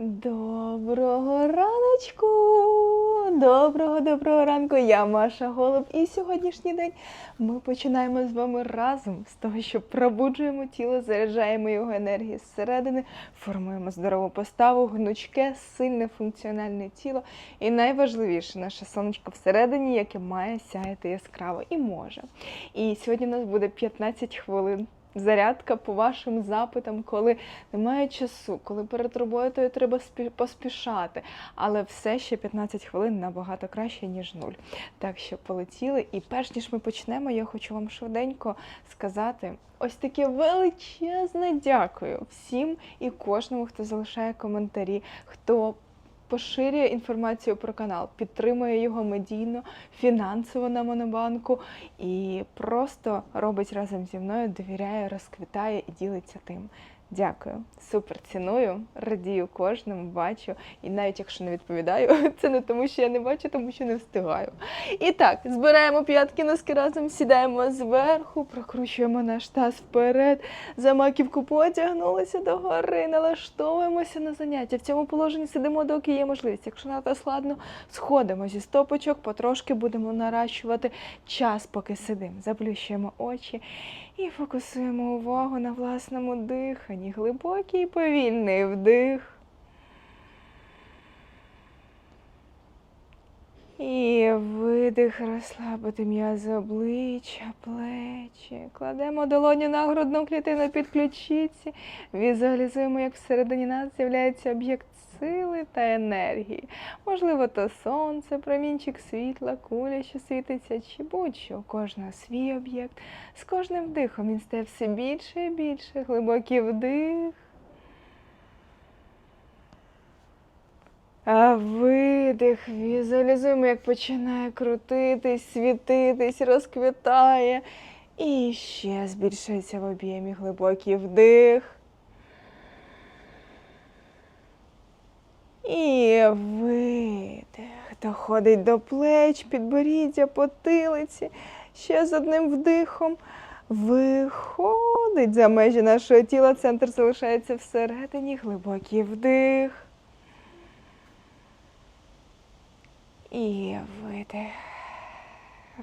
Доброго раночку! Доброго доброго ранку! Я Маша Голуб. І сьогоднішній день ми починаємо з вами разом з того, що пробуджуємо тіло, заряджаємо його енергію зсередини, формуємо здорову поставу, гнучке, сильне функціональне тіло. І найважливіше наше сонечко всередині, яке має сяяти яскраво і може. І сьогодні у нас буде 15 хвилин зарядка по вашим запитам, коли немає часу, коли перед роботою треба спі- поспішати. Але все ще 15 хвилин набагато краще, ніж нуль. Так що полетіли. І перш ніж ми почнемо, я хочу вам швиденько сказати ось таке величезне дякую всім і кожному, хто залишає коментарі, хто. Поширює інформацію про канал, підтримує його медійно, фінансово на монобанку і просто робить разом зі мною, довіряє, розквітає і ділиться тим. Дякую, супер ціную, радію кожному, бачу. І навіть якщо не відповідаю, це не тому, що я не бачу, тому що не встигаю. І так, збираємо п'ятки носки разом, сідаємо зверху, прокручуємо наш таз вперед, за маківку потягнулися догори, налаштовуємося на заняття. В цьому положенні сидимо, доки є можливість. Якщо надто складно, сходимо зі стопочок, потрошки будемо наращувати час, поки сидимо. Заплющуємо очі і фокусуємо увагу на власному диханні. Глибокий і повільний вдих. І видих, розслабити м'язи обличчя, плечі. Кладемо долоню на грудну клітину під ключиці. Візуалізуємо, як всередині нас з'являється об'єкт сили та енергії. Можливо, то сонце, промінчик світла, куля, що світиться, чи будь-що. Кожного свій об'єкт. З кожним вдихом він стає все більше і більше. Глибокий вдих. Видих, візуалізуємо, як починає крутитись, світитись, розквітає. І ще збільшується в об'ємі глибокий вдих. І видих. Доходить до плеч, підборіддя, потилиці. Ще з одним вдихом. Виходить за межі нашого тіла. Центр залишається всередині. Глибокий вдих. І видих.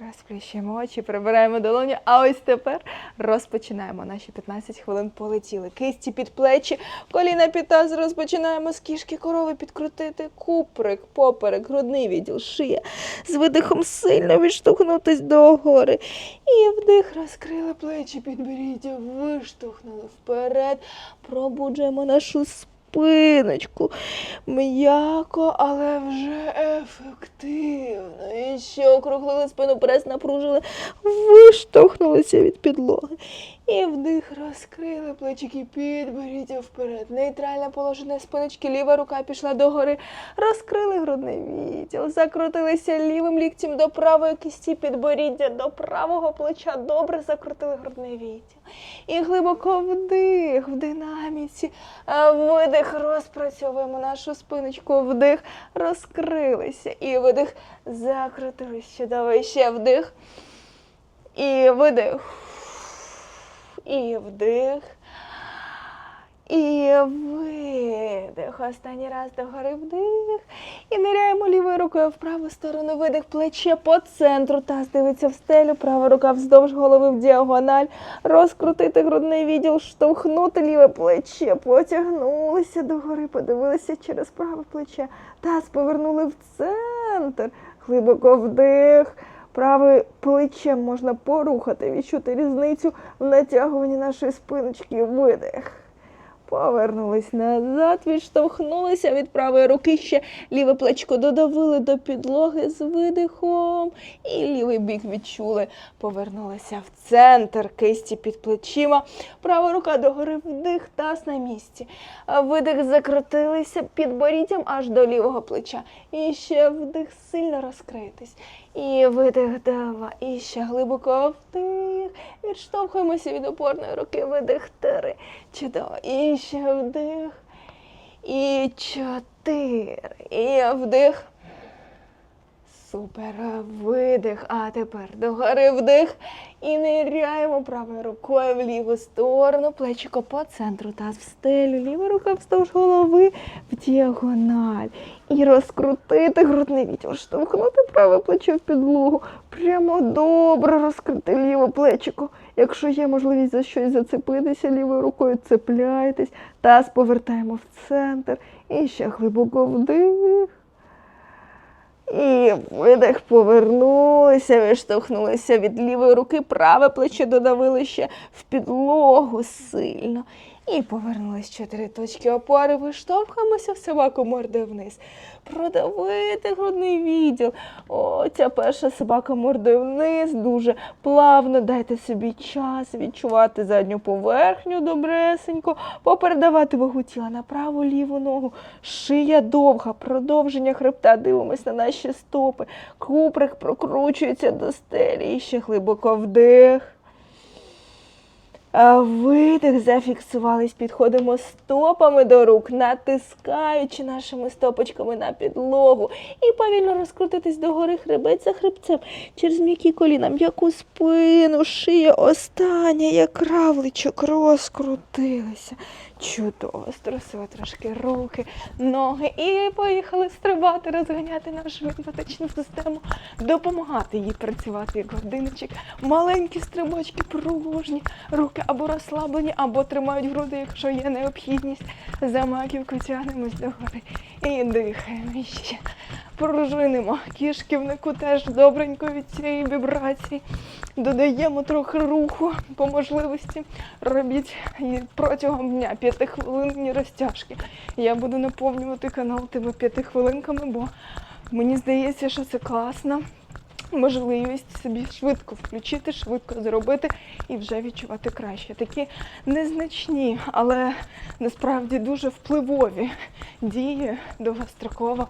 Розплющуємо очі, прибираємо долоню. А ось тепер розпочинаємо. Наші 15 хвилин полетіли. Кисті під плечі, коліна під таз. Розпочинаємо з кішки корови підкрутити куприк, поперек, грудний відділ, шия. З видихом сильно відштовхнутись догори. І вдих розкрили плечі, підберіття, виштовхнули вперед. Пробуджуємо нашу спиночку. М'яко, але вже ефективно. І ще округлили спину, прес напружили, виштовхнулися від підлоги. І вдих розкрили плечики, підберіться вперед. Нейтральне положення спиночки, ліва рука пішла догори. Розкрили грудний відділ, закрутилися лівим ліктем до правої кисті підборіддя, до правого плеча. Добре закрутили грудний відділ. І глибоко вдих в динаміці. А Видих, розпрацьовуємо нашу спиночку. Вдих, розкрилися. І видих, закрутились. Чудово. Ще вдих. І видих. І вдих. І видих. Останній раз догори вдих. І ниряємо лівою рукою в праву сторону. Видих плече по центру. Таз дивиться в стелю. Права рука вздовж голови в діагональ. Розкрутити грудний відділ, штовхнути ліве плече. Потягнулися догори, подивилися через праве плече. Таз повернули в центр. Глибоко вдих. Правим плечем можна порухати, відчути різницю в натягуванні нашої спиночки. Видих. Повернулись назад, відштовхнулися від правої руки ще ліве плечко додавили до підлоги з видихом. І лівий бік відчули. Повернулися в центр кисті під плечима. Права рука догори вдих, таз на місці. Видих закрутилися під боріддям аж до лівого плеча. І ще вдих сильно розкритись. І видих два. І ще глибоко вдих. Відштовхуємося від опорної руки. Видих три. Чудово. І ще вдих. І чотири. І вдих. Супер. Видих. А тепер догори вдих. І ниряємо правою рукою в ліву сторону. Плечико по центру. Таз в стелю. Ліва рука вздовж голови в діагональ. І розкрутити грудний відділ. Штовхнути праве плече в підлогу. Прямо добре розкрити ліве плечико. Якщо є можливість за щось зацепитися лівою рукою, цепляйтесь. Таз повертаємо в центр. І ще глибоко вдих. І видих, повернулися, виштовхнулися від лівої руки, праве плече додавили ще в підлогу сильно. І повернулись чотири точки опори, виштовхуємося в собаку морди вниз. Продавити грудний відділ. О, ця перша собака мордою вниз, дуже плавно. Дайте собі час відчувати задню поверхню добресенько, попередавати вагу тіла на праву ліву ногу. Шия довга, продовження хребта. Дивимось на наші стопи. Куприк прокручується до стелі. І ще глибоко вдих. Видих, зафіксувались, підходимо стопами до рук, натискаючи нашими стопочками на підлогу. І повільно розкрутитись догори хребець за хребцем через м'які коліна, м'яку спину, шия остання, як равличок, розкрутилися. Чудово, струсила трошки руки, ноги і поїхали стрибати, розганяти нашу лімфатичну систему, допомагати їй працювати як годинничок. Маленькі стрибочки пружні, руки або розслаблені, або тримають груди, якщо є необхідність. За маківку тягнемось догори і дихаємо ще. Пружинимо кишківнику теж добренько від цієї вібрації. Додаємо трохи руху по можливості. Робіть протягом дня п'ятихвилинні розтяжки. Я буду наповнювати канал тими п'ятихвилинками, бо мені здається, що це класно. Можливість собі швидко включити, швидко зробити і вже відчувати краще. Такі незначні, але насправді дуже впливові дії довгостроково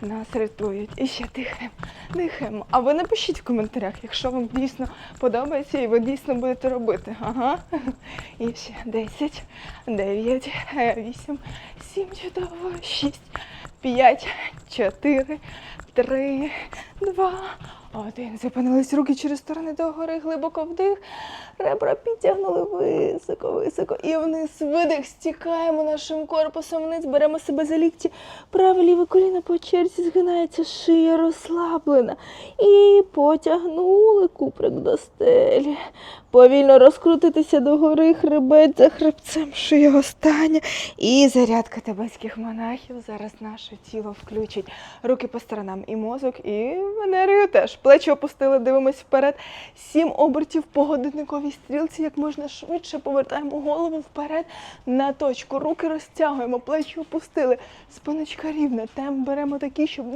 нас рятують. І ще дихаємо, дихаємо. А ви напишіть в коментарях, якщо вам дійсно подобається і ви дійсно будете робити. Ага. І ще 10, 9, 8, 7, чудово, 6, 5, 4, 3, 2, один. Зупинились руки через сторони догори, глибоко вдих. Ребра підтягнули високо, високо. І вниз видих. Стікаємо нашим корпусом вниз, беремо себе за лікті. Праве ліве коліно по черзі згинається, шия розслаблена. І потягнули куприк до стелі. Повільно розкрутитися догори, хребець за хребцем, шия остання. І зарядка тибетських монахів зараз наше тіло включить. Руки по сторонам і мозок, і енергію теж. Плечі опустили, дивимось вперед. Сім обертів по годинниковій стрілці, як можна швидше повертаємо голову вперед на точку. Руки розтягуємо, плечі опустили, спиночка рівна. Темп беремо такий, щоб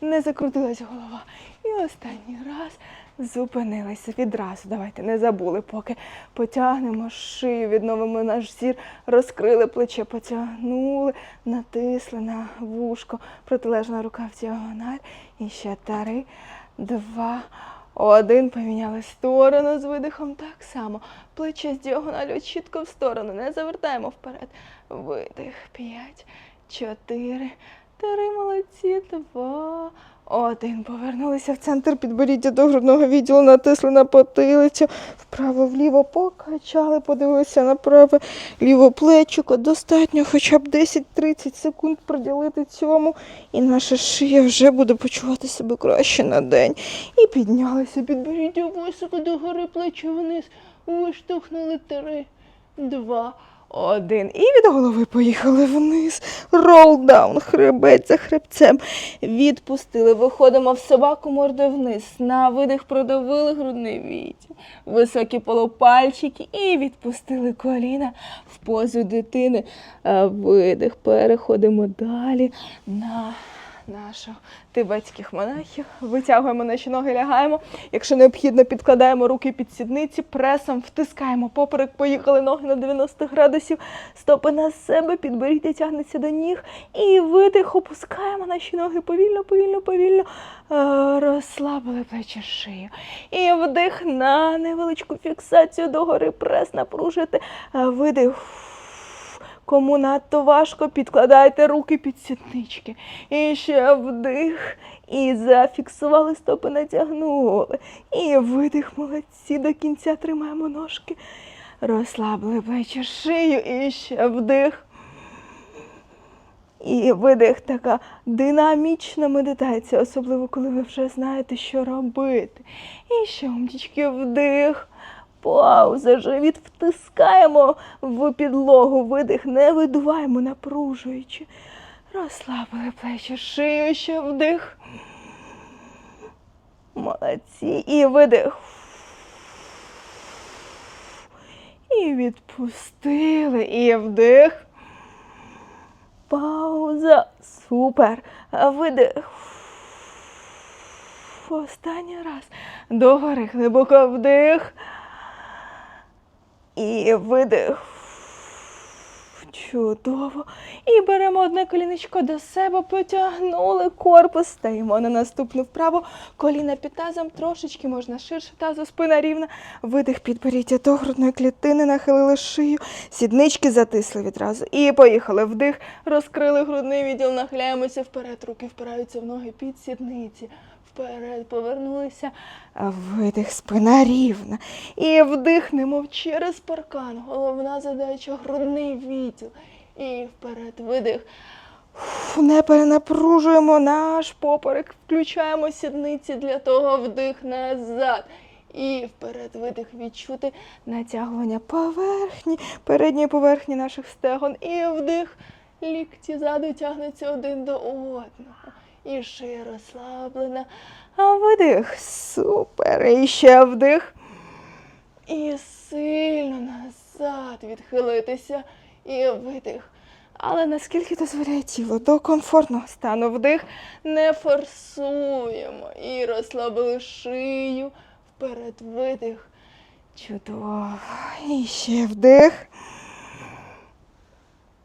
не закрутилась голова. І останній раз зупинилися відразу. Давайте не забули, поки потягнемо шию, відновимо наш зір, розкрили плече, потягнули, натисли на вушко, протилежна рука в діагональ. І ще три, два, один. Поміняли сторону з видихом. Так само. Плече з діагоналю чітко в сторону. Не завертаємо вперед. Видих. П'ять, чотири, три. Молодці. Два. Один. Повернулися в центр підборіддя до грудного відділу, натисли на потилицю, вправо-вліво покачали, подивилися на праве ліве плечико. Достатньо хоча б 10-30 секунд приділити цьому, і наша шия вже буде почувати себе краще на день. І піднялися підборіддя високо до гори, плечі вниз. Виштовхнули три, два, один. І від голови поїхали вниз. Ролдаун, хребет за хребцем. Відпустили. Виходимо в собаку мордою вниз. На видих продавили грудний відділ. Високі полупальчики і відпустили коліна в позу дитини. Видих. Переходимо далі на наших тибетських монахів. Витягуємо наші ноги, лягаємо. Якщо необхідно, підкладаємо руки під сідниці, пресом втискаємо поперек, поїхали ноги на 90 градусів, стопи на себе, підборіддя тягнеться до ніг. І видих, опускаємо наші ноги повільно, повільно, повільно. Е, Розслабили плечі шию. І вдих на невеличку фіксацію догори, прес напружити. Е, Видих. Кому надто важко, підкладайте руки під сіднички. І ще вдих. І зафіксували стопи, натягнули. І видих, молодці. До кінця тримаємо ножки. Розслабили плечі, шию. І ще вдих. І видих така динамічна медитація, особливо коли ви вже знаєте, що робити. І ще умнічки вдих. Пауза, живіт втискаємо в підлогу, видих, не видуваємо, напружуючи. Розслабили плечі, шию ще вдих. Молодці. І видих. І відпустили. І вдих. Пауза. Супер. Видих. Останній раз. Догори глибоко вдих. І видих. Чудово. І беремо одне колінечко до себе, потягнули корпус, стаємо на наступну вправу. Коліна під тазом, трошечки можна ширше тазу, спина рівна. Видих підберіття до грудної клітини, нахилили шию, сіднички затисли відразу. І поїхали. Вдих, розкрили грудний відділ, нахиляємося вперед, руки впираються в ноги під сідниці. Вперед повернулися, видих, спина рівна. І вдих, немов через паркан. Головна задача грудний відділ. І вперед видих. Не перенапружуємо наш поперек, включаємо сідниці для того вдих назад. І вперед видих відчути натягування поверхні, передньої поверхні наших стегон. І вдих. Лікті ззаду тягнуться один до одного. І шия розслаблена. А видих. Супер. І ще вдих. І сильно назад відхилитися. І видих. Але наскільки дозволяє тіло до комфортного стану вдих, не форсуємо. І розслабили шию. Вперед видих. Чудово. І ще вдих.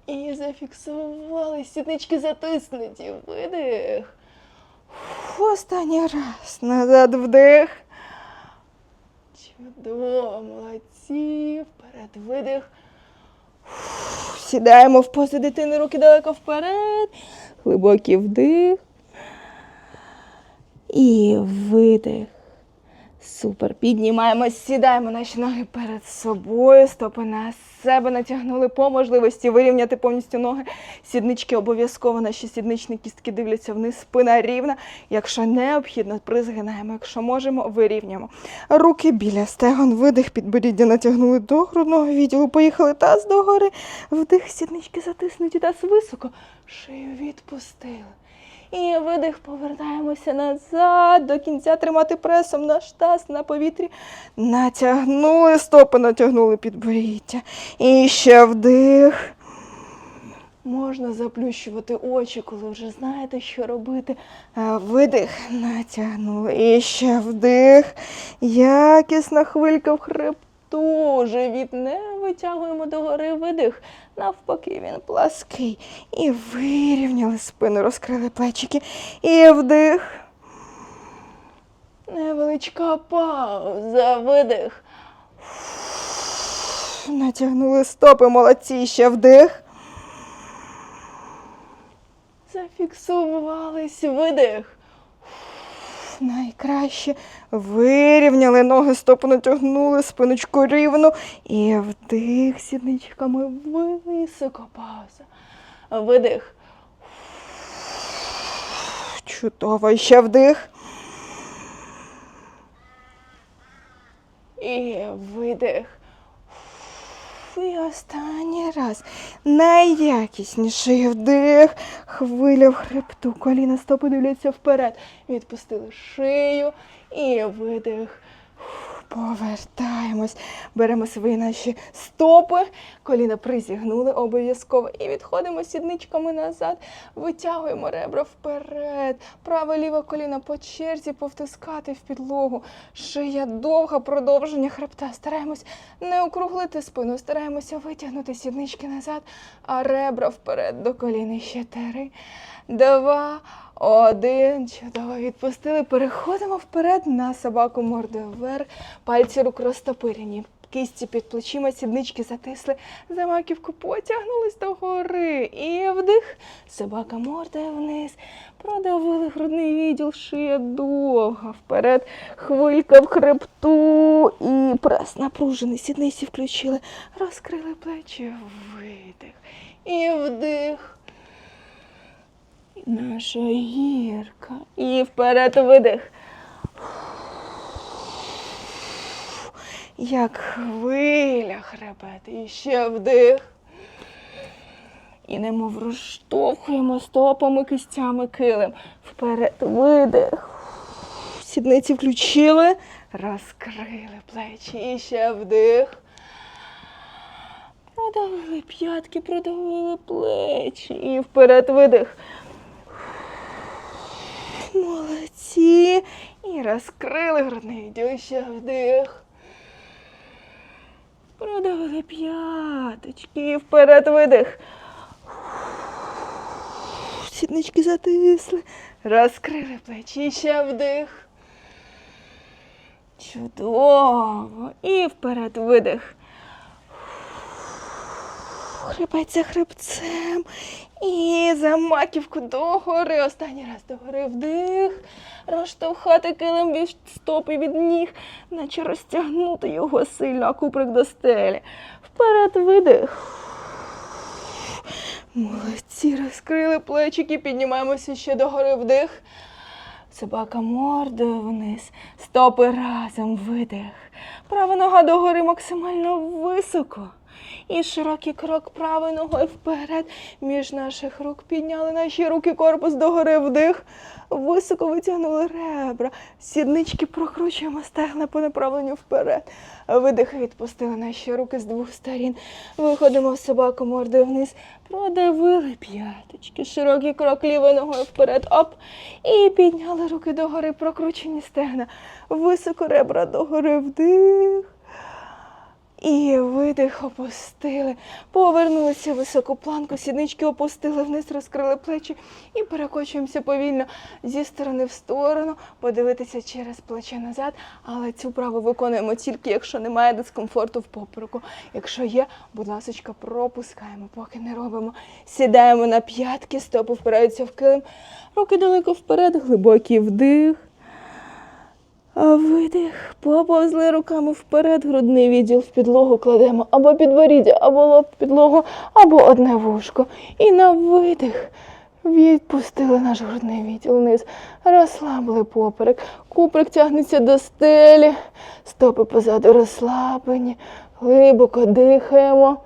І зафіксували. Сіднички затиснуті. Видих. Останній раз. Назад вдих. Чудово, молодці. Вперед видих. Сідаємо в позу дитини, руки далеко вперед. Глибокий вдих. І видих. Супер. Піднімаємось, сідаємо наші ноги перед собою, стопи на себе натягнули по можливості вирівняти повністю ноги. Сіднички обов'язково наші сідничні кістки дивляться вниз, спина рівна. Якщо необхідно, призгинаємо. Якщо можемо, вирівнюємо. Руки біля стегон, видих, підборіддя натягнули до грудного відділу. Поїхали таз догори. Вдих, сіднички затиснуті, таз високо. Шию відпустили. І видих, повертаємося назад, до кінця тримати пресом наш таз на повітрі. Натягнули стопи, натягнули підборіддя. І ще вдих. Можна заплющувати очі, коли вже знаєте, що робити. Видих, натягнули. І ще вдих. Якісна хвилька в хребту. Живіт не витягуємо догори. Видих. Навпаки, він плаский. І вирівняли спину, розкрили плечики. І вдих. Невеличка пауза. Видих. Натягнули стопи, молодці, ще вдих. Зафіксувались, видих. Найкраще вирівняли ноги, стопу натягнули, спиночку рівну. І вдих сідничками високо пауза. Видих. Чудово, ще вдих. І видих. Останній раз. Найякісніший вдих. Хвиля в хребту. Коліна стопи дивляться вперед. Відпустили шию і видих. Повертаємось. Беремо свої наші стопи. Коліна призігнули обов'язково. І відходимо сідничками назад. Витягуємо ребра вперед. Праве ліве коліно по черзі повтискати в підлогу. Шия довга, продовження хребта. Стараємось не округлити спину, стараємося витягнути сіднички назад, а ребра вперед до коліни. Ще три, два, один. Чудово відпустили. Переходимо вперед на собаку мордою вверх. Пальці рук розтопирені. кисті під плечима, сіднички затисли, за маківку потягнулись до гори. І вдих, собака мордою вниз, продавили грудний відділ, шия довга вперед, хвилька в хребту і прес напружений, сідниці включили, розкрили плечі, видих. І вдих. Наша гірка. І вперед видих. Як хвиля хребет. І ще вдих. І немов розштовхуємо стопами, кистями килим. Вперед видих. Сідниці включили, розкрили плечі. І ще вдих. Продавили п'ятки, продавили плечі. І вперед видих. Молодці. І розкрили грудний відділ. Вдих. Продавили п'яточки. Вперед видих. Сіднички затисли. Розкрили плечі. Ще вдих. Чудово. І вперед видих. Хребець за хребцем. І за маківку догори. Останній раз догори вдих. Розштовхати килим від стопи від ніг, наче розтягнути його сильно, а куприк до стелі. Вперед видих. Молодці, розкрили плечики, піднімаємося ще догори вдих. Собака мордою вниз, стопи разом видих. Права нога догори максимально високо. І широкий крок правою ногою вперед. Між наших рук підняли наші руки, корпус догори вдих. Високо витягнули ребра. Сіднички прокручуємо стегна по направленню вперед. Видих, відпустили наші руки з двох сторін. Виходимо в собаку мордою вниз. Продавили п'яточки. Широкий крок лівою ногою вперед. Оп. І підняли руки догори, прокручені стегна. Високо ребра догори вдих. І видих опустили, повернулися в високу планку, сіднички опустили вниз, розкрили плечі і перекочуємося повільно зі сторони в сторону, подивитися через плече назад. Але цю праву виконуємо тільки, якщо немає дискомфорту в попереку. Якщо є, будь ласка, пропускаємо, поки не робимо. Сідаємо на п'ятки, стопи впираються в килим, руки далеко вперед, глибокий вдих. Видих, поповзли руками вперед, грудний відділ в підлогу кладемо або підборіддя, або лоб в підлогу, або одне вушко. І на видих відпустили наш грудний відділ вниз, розслабили поперек, куприк тягнеться до стелі, стопи позаду розслаблені, глибоко дихаємо.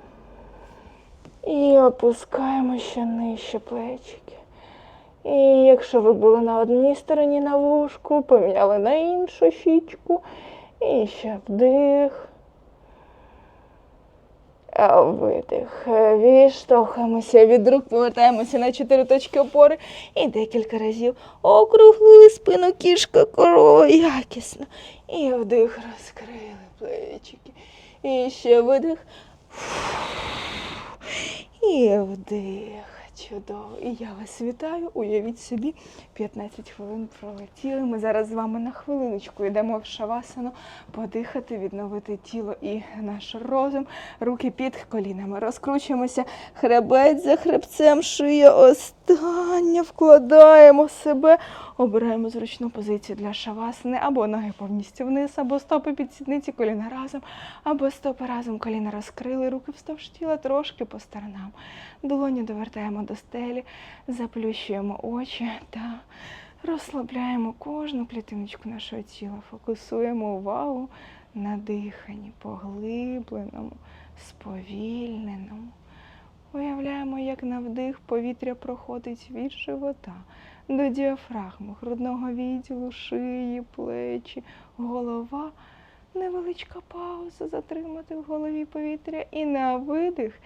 І опускаємо ще нижче плечики. І якщо ви були на одній стороні на вушку, поміняли на іншу щічку. І ще вдих. Видих. Відштовхуємося від рук, повертаємося на чотири точки опори і декілька разів округлили спину кішка корова якісно. І вдих, розкрили плечики. І ще видих. І вдих. Чудово. І я вас вітаю. Уявіть собі, 15 хвилин пролетіли. Ми зараз з вами на хвилиночку йдемо в шавасану, подихати, відновити тіло і наш розум. Руки під колінами. Розкручуємося хребець за хребцем, шия остання. Вкладаємо себе. Обираємо зручну позицію для шавасани, або ноги повністю вниз, або стопи під сідниці, коліна разом, або стопи разом, коліна розкрили, руки вздовж тіла трошки по сторонам. Долоні довертаємо до стелі, заплющуємо очі та розслабляємо кожну клітиночку нашого тіла, фокусуємо увагу на диханні, поглибленому, сповільненому. Уявляємо, як на вдих повітря проходить від живота до діафрагми, грудного відділу, шиї, плечі, голова. Невеличка пауза, затримати в голові повітря і на видих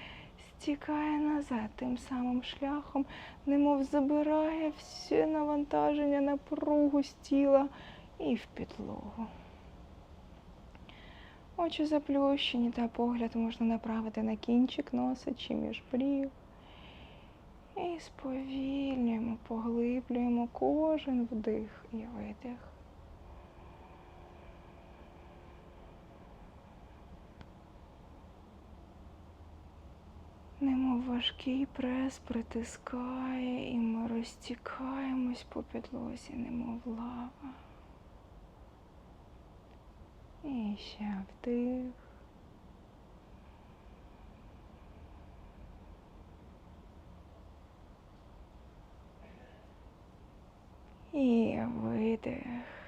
стікає назад тим самим шляхом, немов забирає все навантаження, напругу з тіла і в підлогу. Очі заплющені та погляд можна направити на кінчик носа чи між брів. І сповільнюємо, поглиблюємо кожен вдих і видих. Немов важкий прес притискає, і ми розтікаємось по підлозі, немов лава. І ще вдих. І видих.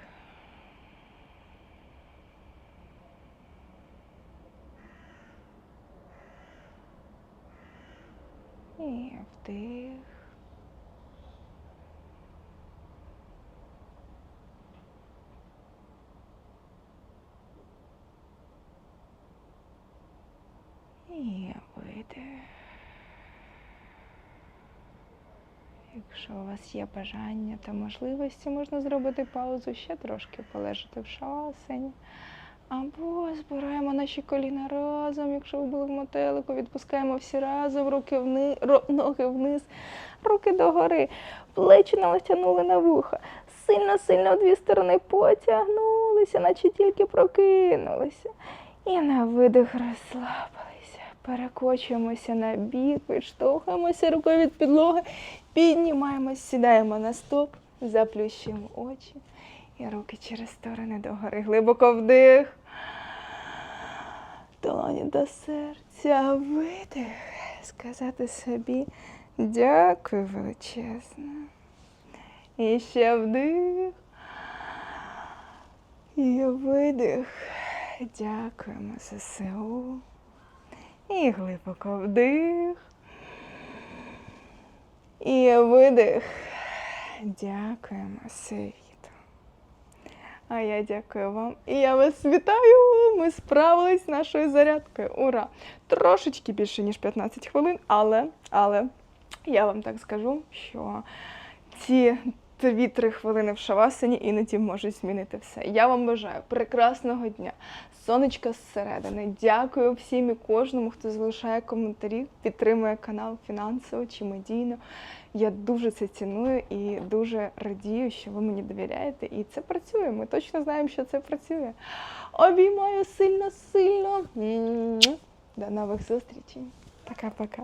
І вдих. І видих. Якщо у вас є бажання та можливості, можна зробити паузу, ще трошки полежати в шавасані. Або збираємо наші коліна разом, якщо ви були в мотелику, відпускаємо всі разом, руки вниз, ноги вниз, руки догори, плечі натягнули на вуха. Сильно-сильно в дві сторони потягнулися, наче тільки прокинулися. І на видих розслабилися. Перекочуємося на бік, відштовхуємося рукою від підлоги, піднімаємось, сідаємо на стоп, заплющуємо очі. І руки через сторони догори. Глибоко вдих. Долоні до серця. Видих. Сказати собі дякую величезно. І ще вдих. І видих. Дякуємо ЗСУ. І глибоко вдих. І видих. Дякуємо світу. А я дякую вам. І я вас вітаю. Ми справились з нашою зарядкою. Ура! Трошечки більше, ніж 15 хвилин, але, але я вам так скажу, що ці 2-3 хвилини в шавасані іноді можуть змінити все. Я вам бажаю прекрасного дня, сонечка зсередини. Дякую всім і кожному, хто залишає коментарі, підтримує канал фінансово чи медійно. Я дуже це ціную і дуже радію, що ви мені довіряєте. І це працює. Ми точно знаємо, що це працює. Обіймаю сильно-сильно. До нових зустрічей. Пока-пока.